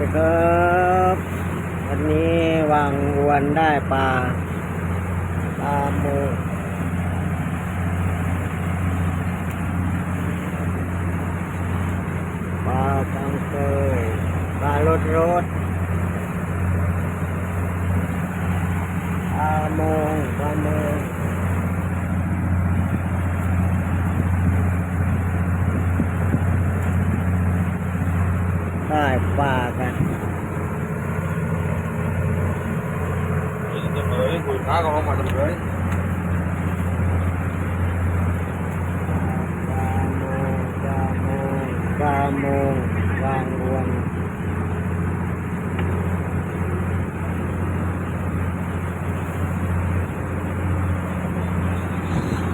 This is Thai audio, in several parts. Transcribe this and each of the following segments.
ดีครับวันนี้วางอวนได้ปลาปลาโมปลาตังเกยปลารถรถปลาโมงปลาโมงได้ปลากัน จะ เลยคุยค้าก็เข้ามาจะเลย ปลาโมงปลาโมงปลาโมงวางอวน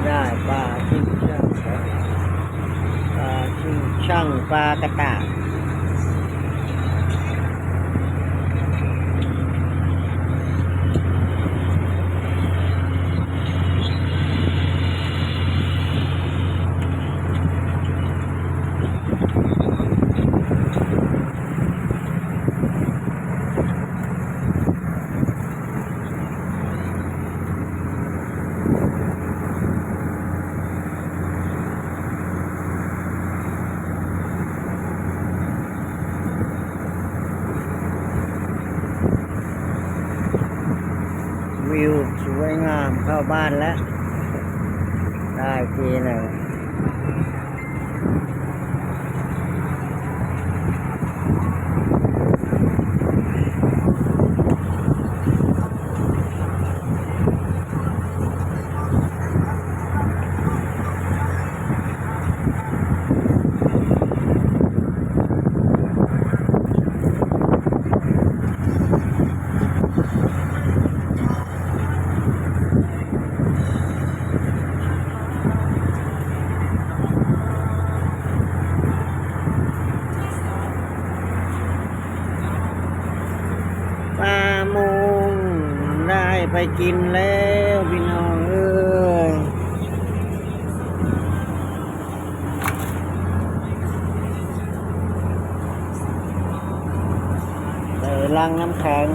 ได้ปลาชิงช่างปลาชิงช่างปลากระตาก วิว สวยงามเข้าบ้านแล้ว ได้ทีหนึ่ง ปลาโมง ไปกินแล้วพี่น้องเอ้ยใส่ลังน้ำแข็ง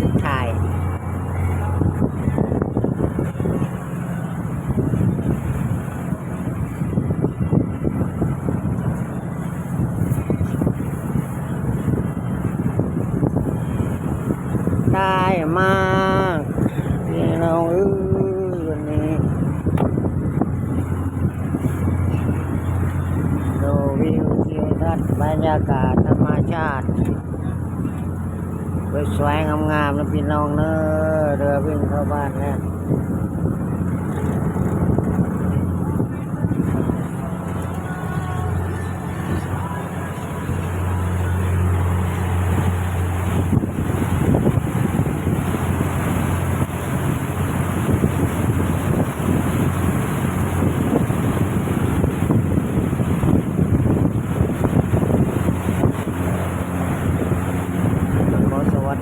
สุดท้ายได้ มากพี่น้องเอ้ยวันนี้ดูวิวทิวทัศน์บรรยากาศธรรมชาติสวยๆงามๆนะพี่น้องเนอะเรือวิ่งเข้าบ้านแล้ว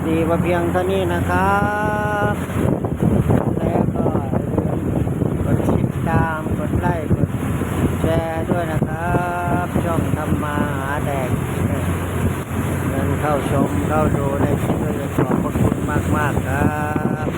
ดีมาเพียงเท่านี้นะครับ แล้วก็กดติดตาม กดไลค์ กดแชร์ด้วยนะครับ ช่องทำมาหาแดกเงินเข้าชมเข้าดูในคลิปก็จะขอบพระคุณมาก ๆ ครับ